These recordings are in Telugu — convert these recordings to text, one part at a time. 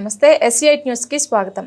నమస్తే ఎస్సీఐట్ న్యూస్కి స్వాగతం.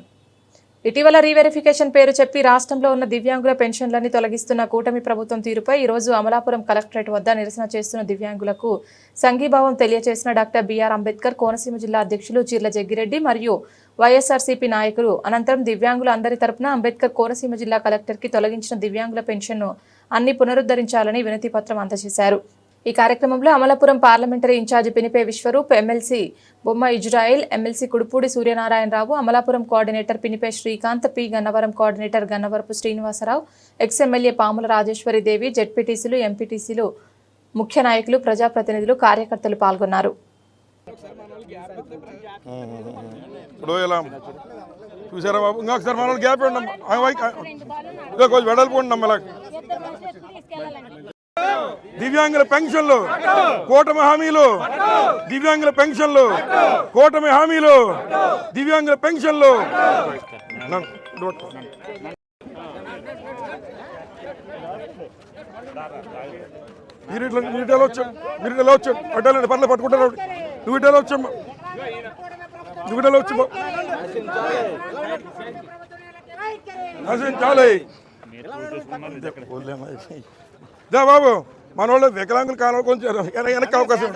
ఇటీవల రీవెరిఫికేషన్ పేరు చెప్పి రాష్ట్రంలో ఉన్న దివ్యాంగుల పెన్షన్లని తొలగిస్తున్న కూటమి ప్రభుత్వం తీరుపై ఈరోజు అమలాపురం కలెక్టరేట్ వద్ద నిరసన చేస్తున్న దివ్యాంగులకు సంఘీభావం తెలియజేసిన డాక్టర్ బీఆర్ అంబేద్కర్ కోనసీమ జిల్లా అధ్యక్షులు చీర్ల జగ్గిరెడ్డి మరియు వైఎస్ఆర్సీపీ నాయకులు అనంతరం దివ్యాంగుల అందరి తరపున అంబేద్కర్ కోనసీమ జిల్లా కలెక్టర్కి తొలగించిన దివ్యాంగుల పెన్షన్ను అన్ని పునరుద్ధరించాలని వినతి పత్రం అందజేశారు. ఈ కార్యక్రమంలో Amalapuram parliamentary incharge Pinipe Viswarup MLC Bomma Israel MLC Kudupudi Suryanarayanarao Amalapuram coordinator Pinipe Srikanth P Gannavaram coordinator Gannavarapu Srinivasarao ex MLA Pamula Rajeshwari Devi జెడ్పీటీసీలు ఎంపీటీసీలు ముఖ్య నాయకులు ప్రజాప్రతినిధులు కార్యకర్తలు పాల్గొన్నారు. ఇప్పుడు ఇలా చూసారా బాబు? మన గ్యాప్ ఉండమ్మా ఇంకా కొంచెం వెడల్పు ఉండమ్మా ఇలా. దివ్యాంగుల పెన్షన్లు కూటమి హామీలు దివ్యాంగుల పెన్షన్లు కూటమి హామీలు దివ్యాంగుల పెన్షన్లు. నన్ను, ఇటు మీరు ఇట్లా మీరు ఇటు ఎలా వచ్చాం మీరు ఇటు ఎలా వచ్చాం అడ్డాలండి పర్లేదు పట్టుకుంటారు నువ్వు ఇటు ఎలా వచ్చామ్మా నువ్వు ఇటు ఎలా నశించాలి దా బాబు. మన వాళ్ళు వికలాంగులు కాలం కొంచెం వెన- వెనక్కి అవకాశం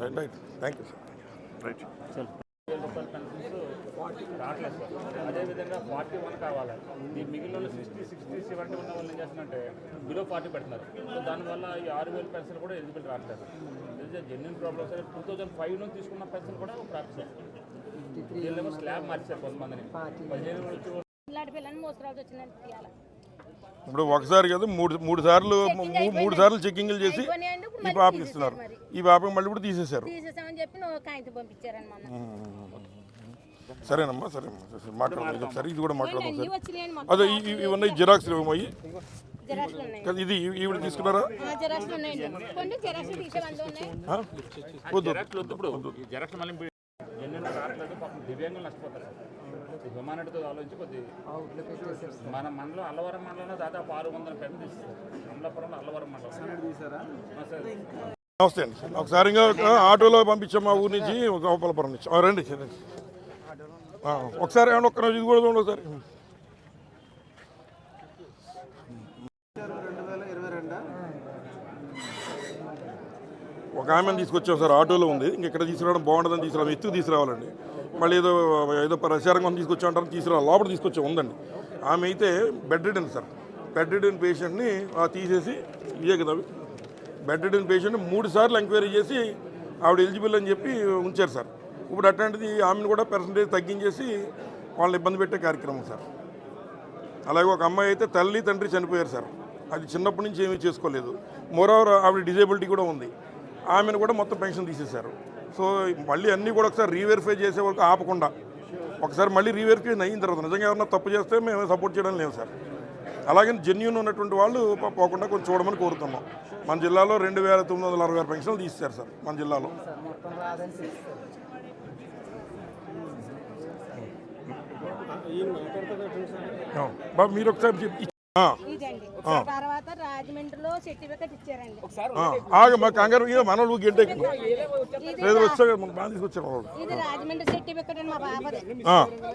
right right. Thank you sir right. రావట్లేదు సార్ అదేవిధంగా ఫార్టీ వన్ కావాలి. ఈ మిగిలిన సిక్స్టీ సిక్స్టీ సెవెంటీ ఉన్న వాళ్ళు ఏం చేస్తున్నారంటే బిలో ఫార్టీ పెడుతున్నారు. సో దానివల్ల ఈ ఆరు వేల పెన్షన్ కూడా ఎలిజిబుల్ రావట్లేదు. Genuine problem sir two thousand five నుంచి తీసుకున్న పెన్షన్ కూడా వీళ్ళేమో స్లాబ్ మార్చారు కొంతమందిని. పదిహేను నుంచి ఇలాంటి పిల్లల్ని మోసుకురావాల్సి వచ్చిందని తీయాలి? ఇప్పుడు ఒకసారి కదా మూడు మూడు సార్లు మూడు సార్లు చెక్కింగ్లు చేసి ఈ పాపకి ఇస్తున్నారు. ఈ పాపకి మళ్ళీ ఇప్పుడు తీసేశారు. సరేనమ్మా సరే మాట్లాడదాం. ఒకసారి ఇది కూడా మాట్లాడదాం సరే. అదే ఇవి ఉన్నాయి జిరాక్స్ ఇవ్వమయ్యి జిరాక్స్లు కదా ఇది ఈవిడ తీసుకున్నారా? వద్దు హ్యుమానిటీతో ఆలోచించి కొద్ది మన మండలం అల్లవరం మండలంలో దాదాపు ఆరు వందల తీస్తారు అమలాపురంలో అల్లవరం మండలం. నమస్తే అండి. ఒకసారి ఆటోలో పంపించాం మా ఊరి నుంచి గోపాలపురం నుంచి. రండి ఒకసారి ఏమన్నా ఒక్క రోజు ఇది కూడా చూడండి ఒకసారి. ఒక ఆమెను తీసుకొచ్చాం సార్. ఆటోలో ఉంది. ఇంక ఇక్కడ తీసుకురావడం బాగుంటుందని తీసుకురావాలి. ఎత్తు తీసుకురావాలండి. మళ్ళీ ఏదో ఏదో ప్రచారంగా తీసుకొచ్చా అంటారు తీసుకురావాలి. లోపల తీసుకొచ్చాం. ఉందండి. ఆమె అయితే bedridden sir. Bedridden పేషెంట్ని తీసేసి ఇదే కదా బెడ్ రిడన్ పేషెంట్ మూడు సార్లు ఎంక్వైరీ చేసి ఆవిడ ఎలిజిబుల్ అని చెప్పి ఉంచారు సార్. ఇప్పుడు అట్లాంటిది ఆమెను కూడా పర్సంటేజ్ తగ్గించేసి వాళ్ళని ఇబ్బంది పెట్టే కార్యక్రమం సార్. అలాగే ఒక అమ్మాయి అయితే తల్లి తండ్రి చనిపోయారు సార్. అది చిన్నప్పటి నుంచి ఏమీ చేసుకోలేదు. మోరోవర్ ఆవిడ డిజేబిలిటీ కూడా ఉంది. ఆమెను కూడా మొత్తం పెన్షన్ తీసేశారు. సో మళ్ళీ అన్నీ కూడా ఒకసారి రీవెరిఫై చేసే వరకు ఆపకుండా ఒకసారి మళ్ళీ రీవెరిఫికేషన్ అయిన తర్వాత నిజంగా ఏమన్నా తప్పు చేస్తే మేము సపోర్ట్ చేయడం లేదు సార్. అలాగే జెన్యున్ ఉన్నటువంటి వాళ్ళు పోకుండా కొంచెం చూడమని కోరుతున్నాం. మన జిల్లాలో రెండు వేల తొమ్మిది వందల అరవై ఆరు పెన్షన్లు తీశారు సార్ మన జిల్లాలో. మీరు ఒకసారి రాజమండ్రిలో సర్టిఫికెట్ ఇచ్చారండి. ఆ, ఆగ మా కంగారు ఇక మన వాళ్ళు గంటే ఇది లేదు వచ్చాక మన బాగా తీసుకొచ్చారు వాళ్ళు ఇది రాజమండ్రి సర్టిఫికెట్ అండి మా బాబాది.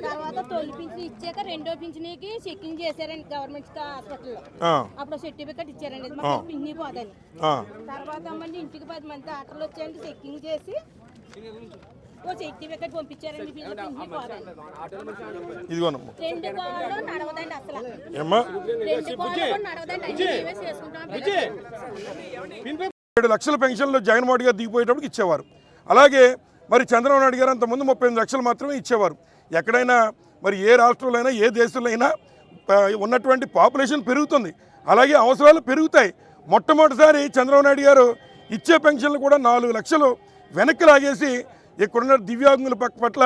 తర్వాత తొలి పింఛన్ ఇచ్చాక రెండో పింఛన్కి చెక్కింగ్ చేశారండి గవర్నమెంట్ హాస్పిటల్లో. ఆ, అప్పుడు సర్టిఫికెట్ ఇచ్చారండి. ఇది మాకు పింఛన్ పోదని ఆ, తర్వాత ఇంటికి పది మంది ఆటలు వచ్చాయండి చెక్కింగ్ చేసి ఓ సర్టిఫికెట్ పంపించారండి పింఛన్ పోదని ఇదిగోనమ్మా. రెండు గోడలు నడవదండి అసలు. ఏమ్మా? రెండు గోడలు నడవదండి. అన్ని మేమే చేసుకుంటాం ఏడు లక్షల పెన్షన్లు జగన్మోహన్ గారు దిగిపోయేటప్పుడు ఇచ్చేవారు. అలాగే మరి చంద్రబాబు నాయుడు గారు అంతకుముందు ముప్పై ఎనిమిది లక్షలు మాత్రమే ఇచ్చేవారు. ఎక్కడైనా మరి ఏ రాష్ట్రంలో అయినా ఏ దేశంలో అయినా ఉన్నటువంటి పాపులేషన్ పెరుగుతుంది. అలాగే అవసరాలు పెరుగుతాయి. మొట్టమొదటిసారి చంద్రబాబు నాయుడు గారు ఇచ్చే పెన్షన్లు కూడా నాలుగు లక్షలు వెనక్కి లాగేసి ఇక్కడున్న దివ్యాంగుల పక్క పట్ల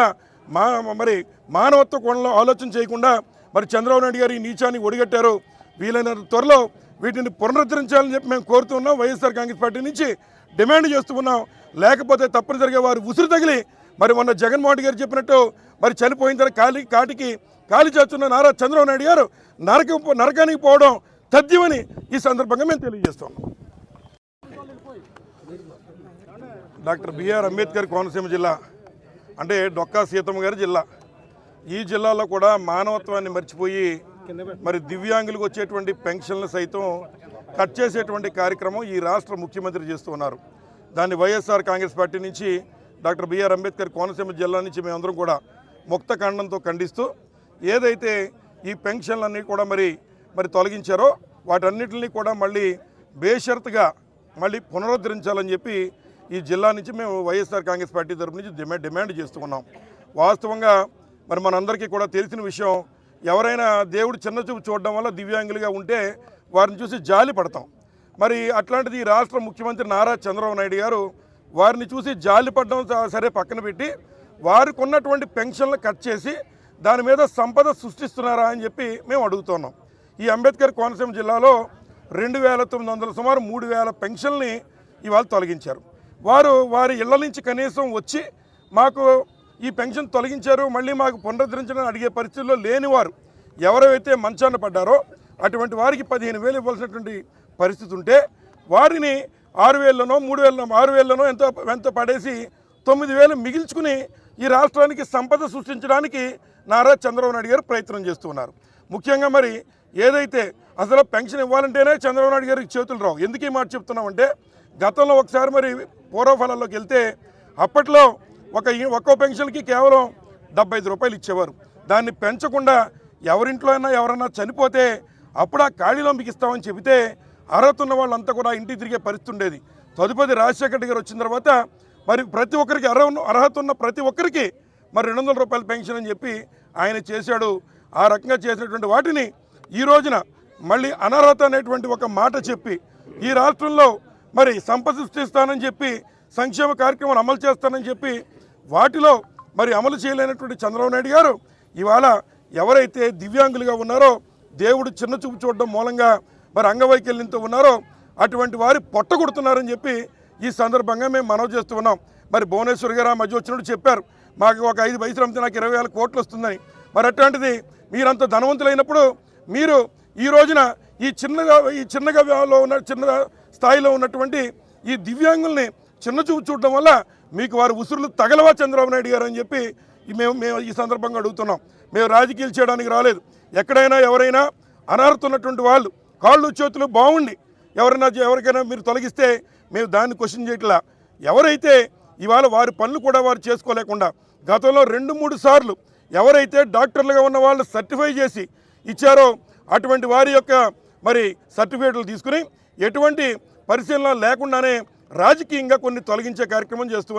మా మరి మానవత్వ కోణంలో ఆలోచన చేయకుండా మరి చంద్రబాబు నాయుడు గారు ఈ నీచాన్ని ఒడిగట్టారు. వీలైన త్వరలో వీటిని పునరుద్ధరించాలని చెప్పి మేము కోరుతున్నాం వైఎస్ఆర్ కాంగ్రెస్ పార్టీ నుంచి డిమాండ్ చేస్తూ ఉన్నాం. లేకపోతే తప్పనిసరిగా వారు ఉసురు తగిలి మరి మొన్న జగన్మోహన్ రెడ్డి గారు చెప్పినట్టు మరి చనిపోయిన తర్వాత కాలి కాటికి కాలి చేస్తున్న నారా చంద్రబాబు నాయుడు గారు నరక నరకానికి పోవడం తథ్యమని ఈ సందర్భంగా మేము తెలియజేస్తున్నాం డాక్టర్ బిఆర్ అంబేద్కర్ కోనసీమ జిల్లా అంటే డొక్కా సీతమ్మ గారి జిల్లా. ఈ జిల్లాలో కూడా మానవత్వాన్ని మర్చిపోయి మరి దివ్యాంగులకు వచ్చేటువంటి పెన్షన్లు సైతం కట్ చేసేటువంటి కార్యక్రమం ఈ రాష్ట్ర ముఖ్యమంత్రి చేస్తూ ఉన్నారు. దాన్ని వైఎస్ఆర్ కాంగ్రెస్ పార్టీ నుంచి డాక్టర్ బిఆర్ అంబేద్కర్ కోనసీమ జిల్లా నుంచి మేమందరం కూడా ముక్త ఖండంతో ఖండిస్తూ ఏదైతే ఈ పెన్షన్లన్నీ కూడా మరి మరి తొలగించారో వాటన్నిటిని కూడా మళ్ళీ బేషరతుగా మళ్ళీ పునరుద్ధరించాలని చెప్పి ఈ జిల్లా నుంచి మేము వైఎస్ఆర్ కాంగ్రెస్ పార్టీ తరపు నుంచి డిమాండ్ డిమాండ్ చేస్తున్నాం. వాస్తవంగా మరి మనందరికీ కూడా తెలిసిన విషయం ఎవరైనా దేవుడు చిన్న చూపు చూడడం వల్ల దివ్యాంగులుగా ఉంటే వారిని చూసి జాలి పడతాం. మరి అట్లాంటిది ఈ రాష్ట్ర ముఖ్యమంత్రి నారా చంద్రబాబు నాయుడు గారు వారిని చూసి జాలి పడడం స- సరే పక్కన పెట్టి వారికి ఉన్నటువంటి పెన్షన్లు కట్ చేసి దాని మీద సంపద సృష్టిస్తున్నారా అని చెప్పి మేము అడుగుతున్నాం. ఈ అంబేద్కర్ కోనసీమ జిల్లాలో రెండు వేల తొమ్మిది వందల సుమారు మూడు వేల పెన్షన్ని ఇవాళ తొలగించారు. వారు వారి ఇళ్ళ నుంచి కనీసం వచ్చి మాకు ఈ పెన్షన్ తొలగించారు మళ్ళీ మాకు పునరుద్ధరించడం అడిగే పరిస్థితుల్లో లేనివారు ఎవరైతే మంచాన పడ్డారో అటువంటి వారికి పదిహేను వేలు ఇవ్వాల్సినటువంటి పరిస్థితి ఉంటే వారిని ఆరు వేలలోనో మూడు వేలనో ఆరు వేలలోనో ఎంతో ఎంతో పడేసి తొమ్మిది వేలు మిగిల్చుకుని ఈ రాష్ట్రానికి సంపద సృష్టించడానికి నారా చంద్రబాబు నాయుడు గారు ప్రయత్నం చేస్తున్నారు. ముఖ్యంగా మరి ఏదైతే అసలు పెన్షన్ ఇవ్వాలంటేనే చంద్రబాబు నాయుడు గారికి చేతులు రావు. ఎందుకు ఈ మాట చెప్తున్నామంటే గతంలో ఒకసారి మరి పూర్వఫలాల్లోకి వెళ్తే అప్పట్లో ఒక ఒక్కో పెన్షన్కి కేవలం డెబ్బై ఐదు రూపాయలు ఇచ్చేవారు. దాన్ని పెంచకుండా ఎవరింట్లో అయినా ఎవరైనా చనిపోతే అప్పుడు ఆ ఖాళీలో మీకు ఇస్తామని చెబితే అర్హత ఉన్న వాళ్ళంతా కూడా ఇంటికి తిరిగే పరిస్థితి ఉండేది. తదుపరి రాజశేఖర గారు వచ్చిన తర్వాత మరి ప్రతి ఒక్కరికి అర్హత ఉన్న ప్రతి ఒక్కరికి మరి రెండు వందల రూపాయల పెన్షన్ అని చెప్పి ఆయన చేశాడు. ఆ రకంగా చేసినటువంటి వాటిని ఈ రోజున మళ్ళీ అనర్హత అనేటువంటి ఒక మాట చెప్పి ఈ రాష్ట్రంలో మరి సంపద సృష్టిస్తానని చెప్పి సంక్షేమ కార్యక్రమాలు అమలు చేస్తానని చెప్పి వాటిలో మరి అమలు చేయలేనటువంటి చంద్రబాబు నాయుడు గారు ఇవాళ ఎవరైతే దివ్యాంగులుగా ఉన్నారో దేవుడు చిన్న చూపు చూడడం మూలంగా మరి అంగవైకల్యంతో ఉన్నారో అటువంటి వారి పొట్ట కొడుతున్నారని చెప్పి ఈ సందర్భంగా మేము మనవి చేస్తూ ఉన్నాం. మరి భువనేశ్వర్ గారు ఆ మధ్య వచ్చినట్టు చెప్పారు. మాకు ఒక ఐదు వయసులు అమ్మితే నాకు ఇరవై వేల కోట్లు వస్తుందని. మరి అట్లాంటిది మీరంత ధనవంతులైనప్పుడు మీరు ఈ రోజున ఈ చిన్నగా ఈ చిన్నగా ఉన్న చిన్నగా స్థాయిలో ఉన్నటువంటి ఈ దివ్యాంగుల్ని చిన్న చూపు వల్ల మీకు వారి ఉసురులు తగలవా చంద్రబాబు నాయుడు గారు అని చెప్పి మేము మేము ఈ సందర్భంగా అడుగుతున్నాం. మేము రాజకీయాలు చేయడానికి రాలేదు. ఎక్కడైనా ఎవరైనా అనర్హతున్నటువంటి వాళ్ళు కాళ్ళు చేతులు బాగుండి ఎవరైనా ఎవరికైనా మీరు తొలగిస్తే మేము దాన్ని క్వశ్చన్ చేయట్లా. ఎవరైతే ఇవాళ వారి పనులు కూడా వారు చేసుకోలేకుండా గతంలో రెండు మూడు సార్లు ఎవరైతే డాక్టర్లుగా ఉన్న వాళ్ళు సర్టిఫై చేసి ఇచ్చారో అటువంటి వారి యొక్క మరి సర్టిఫికేట్లు తీసుకుని ఎటువంటి పరిశీలన లేకుండానే రాజకీయంగా కొన్ని తొలగించే కార్యక్రమం చేస్తూ